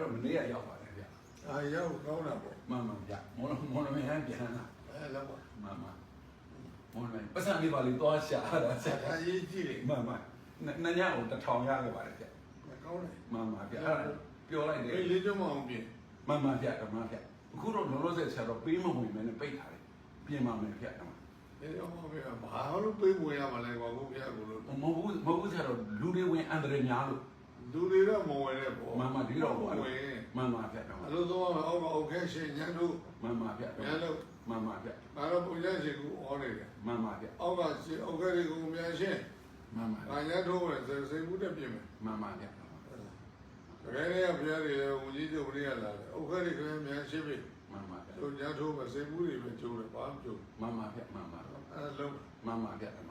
တော့မနေ့ကရောက်ပါတယ်ဗျအာရောက်ကောင်းတာပေါ့မှန်မှန်ဗျမော်လမော်လမဟန်ပြန်လာအဲလောက်ပါမှန်မှန်မော်လမပတ်စံလေးပါလေးသွားရှာတာဆဆက်က်ထားရေးကြည့်တယ်မှန်မှန်နှစ်ညကိုတစ်ထောင်ရခဲ့ပါတယ်ဗျကောင်းတယ်မှန်မှန်ဗျအဲ့ဒါပြောလိုက်တယ်အေးလေးကျမအောင်ပြင်မှန်မှန်ဗျဓမ္မဗျအခုတော့လောလောဆယ်ဆရာတော့ပေးမဝင်မဲနဲ့ပိတ်ထားတယ်ပြင်ပါမယ်ဗျဓမ္မအေးအောင်ပြင်ဘာလို့ပြေးဝင်ရမလဲကွာဘုရားကိုလို့မဟုတ်ဘူးမဟုတ်ဘူးဆရာတော့လူတွေဝင်အန္တရာယ်များလို့ လူတွေတော့မဝင်တဲ့ပေါ့မှန်မှန်ဒီတော့ဝင်မှန်မှန်ဗျဓမ္မအလို့တော့အောက်ကအောက်ခဲရှင်ညတို့မှန်မှန်ဗျညတို့မှန်မှန်ဗျငါတော့ပုံရရှိကူအော်နေတယ်မှန်မှန်ဗျအောက်ကရှင်အောက်ခဲတွေကိုမြန်ရှင်းမှန်မှန်ငါညထိုးဝင်စိတ်မှုတက်ပြင်မယ်မှန်မှန်ဗျတကယ်လည်းဘုရားတွေဝင်ကြီးတို့ဘုရားလာတယ်အောက်ခဲတွေကမြန်ရှင်းပြီမှန်မှန်ဗျတို့ညထိုးမယ်စိတ်မှုတွေပဲကျိုးတယ်ဘာမှမကျိုးမှန်မှန်ဗျမှန်မှန်အဲလုံးမှန်မှန်ဗျဓမ္မ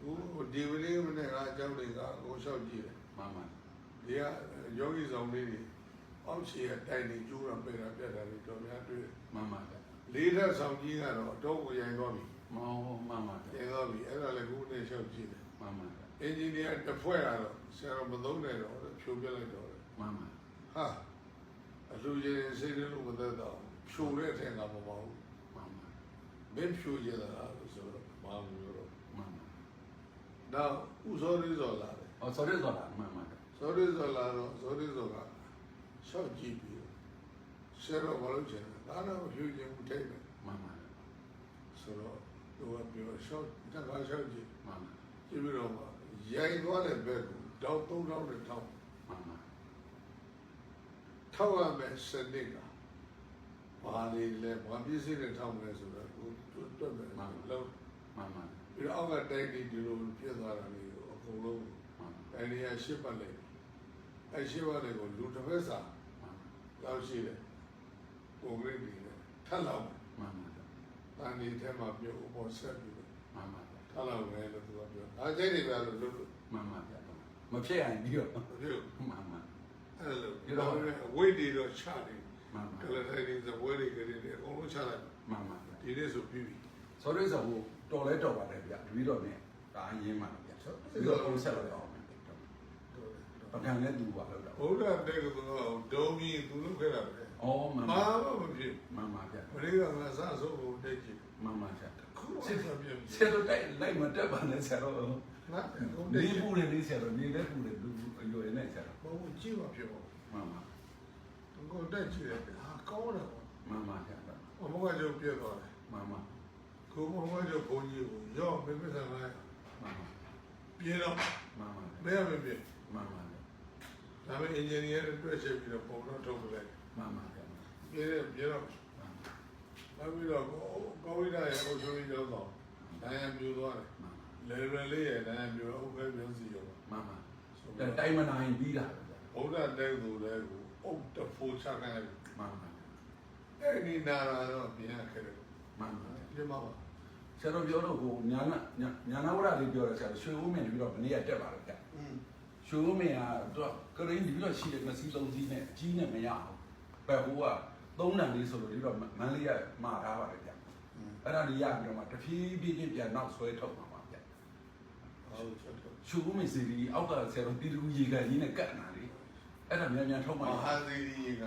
ဟိုဒီဝလေးမနဲ့ကအကြောင်းတွေကကိုလျှောက်ကြည့်တယ် မှန်မှန်ဒီကယောဂီဆောင်လေးတွေအောက်ခြေကတိုင်နေကျိုးတာပဲတာပြတ်တာတွေတော်များတွေ့တယ်မှန်မှန်ဗျလေးထပ်ဆောင်ကြီးကတော့တော့ကိုရိုင်သွားပြီမောမှန်မှန်ဗျရိုင်သွားပြီအဲ့ဒါလည်းခုနေလျှောက်ကြည့်တယ်မှန်မှန်ဗျအင်ဂျင်နီယာတစ်ဖွဲ့ကတော့ဆရာတော်မသုံးနဲ့တော့ဖြိုးပြလိုက်တော့တယ်မှန်မှန်ဟာအလူရင်စိတ်လို့မသက်တော့ဖြိုးတဲ့အထက်ကမပေါ့ဘူးမှန်မှန်မင်းဖြိုးရတာလို့ဆိုတော့ဘာလို့လဲတော့မှန်မှန်နောက်ဥစောလေးစော်လာ တယ်အော် sorry ဆိုတာမှန်မှန်ဗျစောရီစောလာတော့စောရီစောကရှောက်ကြည့်ပြီးဆရာတော်ဘာလို့ချင်လဲဒါတော့ဖြူခြင်းမထိတ်တယ်မှန်မှန်ဆိုတော့သူကပြောရှောက်တက်ကရှောက်ကြည့်မှန်မှန်ကြည့်ပြီးတော့မှရိုက်သွားတဲ့ဘက်ကိုတောက်သုံးတောင်းနဲ့ထောက်မှန်မှန်ထောက်ရမယ်စနစ်ကဘာလေးလဲဘာပြည့်စုံတဲ့ထောက်မယ်ဆိုတော့ကိုတွတ်မယ်လုံးမှန်မှန်ပြီးတော့အောက်ကတိုက်ပြီးဒီလိုပြည့်သွားတာလေးကိုအကုန်လုံးမှန်အဲဒီ ရရှစ်ပတ်လိုက်အဲရှစ်ပတ်လိုက်ကိုလူတစ်ဖက်စာမှန်လောက်ရှိတယ်ပုံရိပ်တွေနဲ့ထပ်လောက်မှန်မှန်တန်ဒီထဲမှာပြုတ်အပေါ်ဆက်ပြီးတော့မှန်မှန်ထပ်လောက်မယ်လို့သူကပြောဒါကြိတ်တွေပဲလို့လို့မှန်မှန်ဗျမဖြစ်ရင်ပြီးတော့ပြုတ်မှန်မှန်အဲ့လိုဒီတော့ဝိတ်တွေတော့ချတယ်မှန်မှန်ကလထိုင်တွေဇပွဲတွေကလေးတွေအကုန်လုံးချလိုက်မှန်မှန်ဒီနေ့ဆိုပြီးပြီ sorry ဆိုဟိုတော်လဲတော်ပါတယ်ဗျတပီတော့နဲ့ဒါအရင်မှဗျပြီးတော့ပုံဆက်လိုက်အောင်ဗျ ပကံနဲ့တူပါလို့တော့ဘုရားတဲ့ကတော့ဒုံကြီးသူလုပ်ခဲ့တာပဲအော်မှန်မှမာန်မမဖြစ်မှန်မှန်ဗျဘယ်ကငါစဆိုးဖို့တက်ကြည့်မှန်မှန်ဗျခုမှဆက်ပြင်းဆရာတို့တိုက်လိုက်မတက်ပါနဲ့ဆရာတို့ငါကုန်တနေက်ကြည့်ပူတယ်လေးဆရာတို့နေလည်းပူတယ်လူအရွယ်နဲ့ဆရာတို့ဘာလို့ကြည့်မှဖြစ်ပါမှန်မှန်ဘူးကုန်တက်ကြည့်တယ်ဟာကောင်းတယ်မှန်မှန်ဗျအမေကကျုပ်ပြတ်သွားတယ်မှန်မှန်ကိုမမကျုပ်ဘုန်းကြီးကိုရော့မင်းမဆန်လိုက်မှန်မှန်ပြေတော့မှန်မှန်မရမပြေမှန်မှန် ဒါပေမဲ့အင်ဂျင်နီယာတွေတွေ့ချက်ပြီးတော့ပုံတော့ထုတ်ပလိုက်မှန်မှန်ဗျပြေတယ်ပြေတော့နောက်ပြီးတော့ကောဝိဒရဲ့အုပ်ချုပ်ရေးကျောင်းဆောင်ဒိုင်ယံပြူသွားတယ်မှန်လေရယ်လေးရဲ့ဒိုင်ယံပြူတော့ဥက္ကဋ္ဌပြောစီရောမှန်မှန်တိုင်းမနိုင်ပြီးတာဘုရားတဲ့သူလည်းကိုအုတ်တဖိုးချခိုင်းလိုက်မှန်မှန်အဲ့ဒီနာရာတော့ပြန်ခဲ့တယ်မှန်မှန်ဒီမှာပါဆရာတို့ပြောတော့ဟိုညာနာညာနာဝရလေးပြောတယ်ဆရာတို့ရွှေဦးမင်းပြီးတော့မနေ့ကတက်ပါတော့ဗျอืม ရွှေဦးမင်းကတော့ကရင်းဒီပြီးတော့ရှိတယ်မစီသုံးစီးနဲ့အကြီးနဲ့မရအောင်ဘယ်ဟိုကသုံးနံလေးဆိုလို့ဒီတော့မန်းလေးကမှာထားပါတယ်ဗျอืมအဲ့ဒါလေးရပြီးတော့မှတဖြည်းဖြည်းချင်းပြန်နောက်ဆွဲထုတ်မှာပါဗျဟုတ်ချက်တော့ရွှေဦးမင်းစီဒီအောက်ကဆရာတို့တီတူရေကန်ကြီးနဲ့ကတ်နာလေးအဲ့ဒါမြန်မြန်ထုတ်မမှဟာသီရိက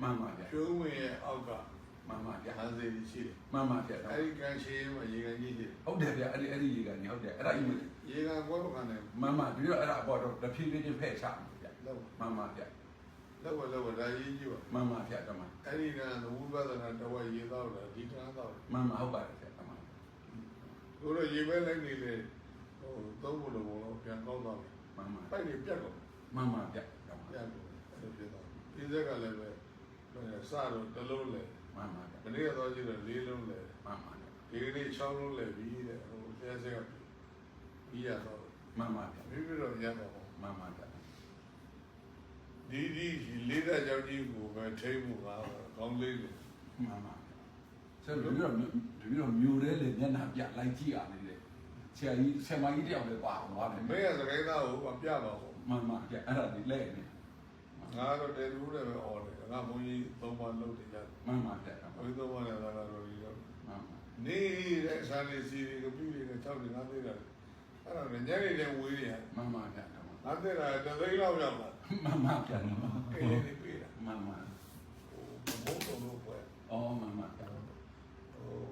မှန်ပါဗျကျိုးဝင်ရဲ့အောက်က မှန်ပါဗျမဟာသီရိရှိတယ်မှန်ပါဗျအဲ့ဒီကန်ရှိမှာရေကန်ကြီးရှိတယ်ဟုတ်တယ်ဗျအဲ့ဒီအဲ့ဒီရေကန်ကြီးဟုတ်တယ်အဲ့ဒါကြီးရေကန်ကွက်ပကနဲ့မှန်ပါပြီးတော့အဲ့ဒါအပေါ်တော့တဖြည်းဖြည်းချင်းဖဲ့ချမှာဗျလောက်မှန်ပါဗျလောက်လောက်ဒါရေးကြည့်ပါမှန်ပါဗျဓမ္မအဲ့ဒီကဝိပဿနာတော့ရေတော့တာဒီကံတော့မှန်ပါဟုတ်ပါတယ်ဗျဓမ္မကိုတော့ရေပဲလိုက်နေလေဟိုသုံးဖို့လို့ဘောတော့ပြန်ကောင်းသွားပြီမှန်ပါပိုက်နေပြတ်တော့မှန်ပါဗျဓမ္မပြတ်တော့အဲ့လိုဖြစ်သွားဒီဇက်ကလည်းပဲစတော့တစ်လုံးလေ မှန်ပါဗျမနေ့ကတော့ကြည့်တော့လေးလုံးလေမှန်ပါဗျဒီကနေ့6လုံးလေပြီးတဲ့ဟိုဆဲဆဲကပြီးရတော့မှန်ပါဗျပြီးပြီးတော့ရတော့မှန်ပါဗျဒီဒီလေးတဲ့ကြောင့်ကြီးကိုပဲထိမ့်မှုကကောင်းလေးလေမှန်ပါဆရာတို့ပြီးတော့ပြီးတော့မြူတဲ့လေမျက်နှာပြလိုက်ကြည့်ရလေဆရာကြီးဆရာမကြီးတယောက်လည်းပါအောင်သွားတယ်မင်းကစကိုင်းသားကိုပြပါဦးမှန်ပါဗျအဲ့ဒါဒီလဲနေ ငါတော့တယ်လူတွေပဲអော်တယ်ငါဘုန်းကြီးသုံးပါလုံးတင်ကြတယ်မှန်ပါဗျဓမ္မဘုန်းကြီးသုံးပါလည်းသာသာတော်ကြီးတော့မှန်ပါနေတဲ့ဆာလေးစီတွေကပြည့်တွေက၆နေငါသေးတယ်အဲ့ဒါလည်းညနေလည်းဝေးနေရမှန်ပါဗျဓမ္မသငါတဲ့တာတသိန်းလောက်ရောက်လာမှန်မှန်ဗျာကဲနေပြီလားမှန်မှန်ဟိုဘုံတော်လို့ပွဲအော်မှန်မှန်ဗျာဟို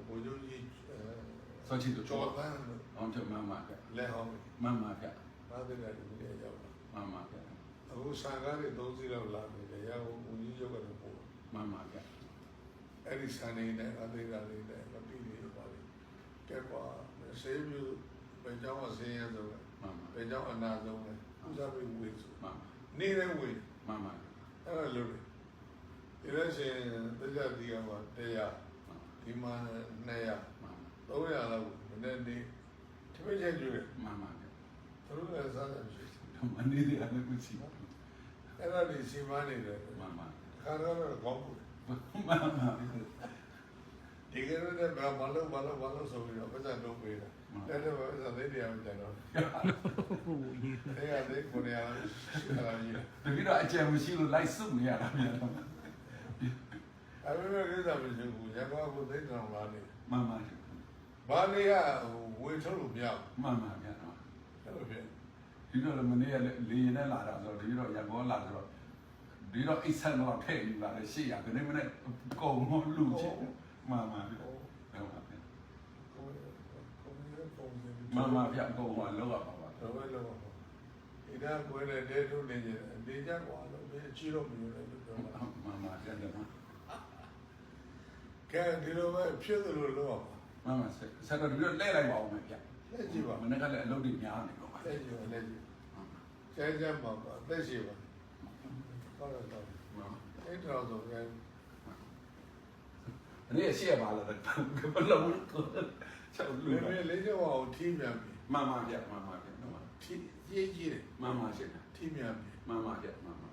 ဘိုးချုပ်ကြီးအဲဆောချီတို့ကျော်ကျော်ပန်းလို့အောင်ချမှန်မှန်ဗျာလက်ဟောင်းမှန်မှန်ဗျာငါတဲ့တာဒီနေ့ရောက်လာမှန်မှန်ဗျာ အခုဆန်ကားတွေ၃စီးလောက်လာနေတယ်ရဟိုဦးကြီးရုပ်ကတော့ပို့မှန်မှန်ဗျာအဲ့ဒီဆန်နေနဲ့အသေးတာလေးနဲ့မပြီးသေးပါဘူးကဲကွာဆေးပြဘယ်ကြောင့်အစင်းရဆုံးလဲမှန်မှန်ဘယ်ကြောင့်အနာဆုံးလဲဥစားပြီးဝေးဆိုမှန်နေတဲ့ဝေးမှန်မှန်အဲ့လိုလို့ဒီလိုရှင်တရားဒီကမှာတရားဒီမှာ200မှန်300လောက်မနေ့နေ့တပည့်ချက်ကျွေးမှန်မှန်ဗျာသူတို့လည်းစားတယ်ရှိ မနေတယ်အဲ့လိုမရှိမှန်အဲ့ဒါဒီစီမံနေတယ်မှန်မှန်ခါရတော့ကောင်းဘူးမှန်မှန်ဒီကနေ့လည်းဘာလို့ဘာလို့ဘာလို့ဆိုပြီးတော့ပတ်စံတော့ပေးတာတဲ့တဲ့ပတ်စံလေးတရားမကြတော့အဲ့ရတဲ့ကိုရအောင်ရှိတာကြီးတကယ်တော့အကျယ်မရှိလို့လိုက်စုနေရတာဗျာအဲ့မဲ့ကိစ္စမရှိဘူးရပါဘူးသိတယ်မှာနေမှန်မှန်ဘာလေးကဝေထုတ်လို့မရမှန်မှန်ဗျာဘူးအဲ့လိုဖြစ် ဒီတော့လည်းမနေ့ကလေရင်နဲ့လာတာဆိုတော့ဒီတော့ရကောလာဆိုတော့ဒီတော့အိတ်ဆန်တော့ထည့်ယူလာတယ်ရှေ့ရခဏမနဲ့ကုံလူချစ်မှန်မှန်ဗျာဟုတ်ပါဗျာကိုယ်ကိုယ်ရဲ့ပုံစံမှန်မှန်ဗျာကုံကလောက်ရပါပါတော့ပဲလို့ဒီကကိုယ်လည်းတဲထုတ်နေကြတယ်နေကြကွာလို့ဒီအချီတော့မလို့လည်းပြောတာမှန်မှန်ဗျာတော့ကဲဒီလိုပဲဖြစ်သလိုလုပ်အောင်မှန်မှန်ဆက်တော့ဒီတော့လဲလိုက်ပါဦးမယ်ဗျာ လက်ကြည့်ပါမနေ့ကလည်းအလုပ်တွေများနေတော့ပါလက်ကြည့်ပါလက်ကြည့်ကျဲကျဲမှာပါသက်ရှိပါဟုတ်တယ်တော့အဲ့တော့ဆိုရင်နေ့ရှေ့ရပါလားဘလုံးချက်လူလေမေလေးကျော်အောင်ထီးမြန်ပြီမှန်မှန်ဗျာမှန်မှန်ဗျာထီးကြီးကြီးတယ်မှန်မှန်ရှင်းထီးမြန်ပြီမှန်မှန်ဗျာမှန်မှ